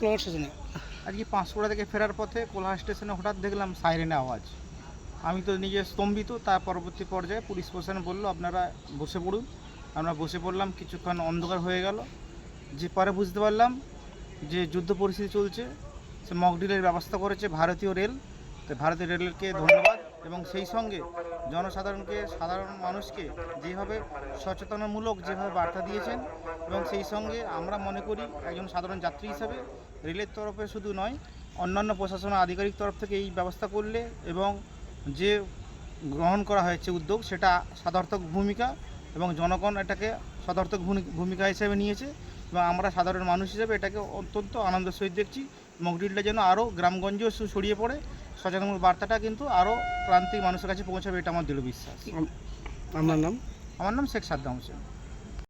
কোলাঘাট স্টেশনে। আজকে পাঁশকুড়া থেকে ফেরার পথে কোলাহাট স্টেশনে হঠাৎ দেখলাম সাইরেনের আওয়াজ। আমি তো নিজে স্তম্ভিত, তার পরবর্তী পর্যায়ে পুলিশ প্রশাসন বলল, আপনারা বসে পড়ুন। আমরা বসে পড়লাম, কিছুক্ষণ অন্ধকার হয়ে গেল। যে পরে বুঝতে পারলাম যে যুদ্ধ পরিস্থিতি চলছে, সে মকডিলের ব্যবস্থা করেছে ভারতীয় রেল। তো ভারতীয় রেলকে ধন্যবাদ এবং সেই সঙ্গে জনসাধারণকে, সাধারণ মানুষকে যেভাবে সচেতনামূলক যেভাবে বার্তা দিয়েছেন এবং সেই সঙ্গে আমরা মনে করি একজন সাধারণ যাত্রী হিসাবে রেলের তরফে শুধু নয়, অন্যান্য প্রশাসন আধিকারিক তরফ থেকে এই ব্যবস্থা করলে এবং যে গ্রহণ করা হয়েছে উদ্যোগ সেটা সাধার্থক ভূমিকা এবং জনগণ এটাকে সদর্থক ভূমি- ভূমিকা হিসেবে নিয়েছে এবং আমরা সাধারণ মানুষ হিসেবে এটাকে অত্যন্ত আনন্দের সহিত দেখছি। মকডিলটা যেন আরও গ্রামগঞ্জেও ছড়িয়ে পড়ে সচেতন বার্তাটা কিন্তু আরও প্রান্তিক মানুষের কাছে পৌঁছাবে এটা আমার দৃঢ় বিশ্বাস। আমার নাম? আমার নাম শেখ সাদ্দাম হোসেন।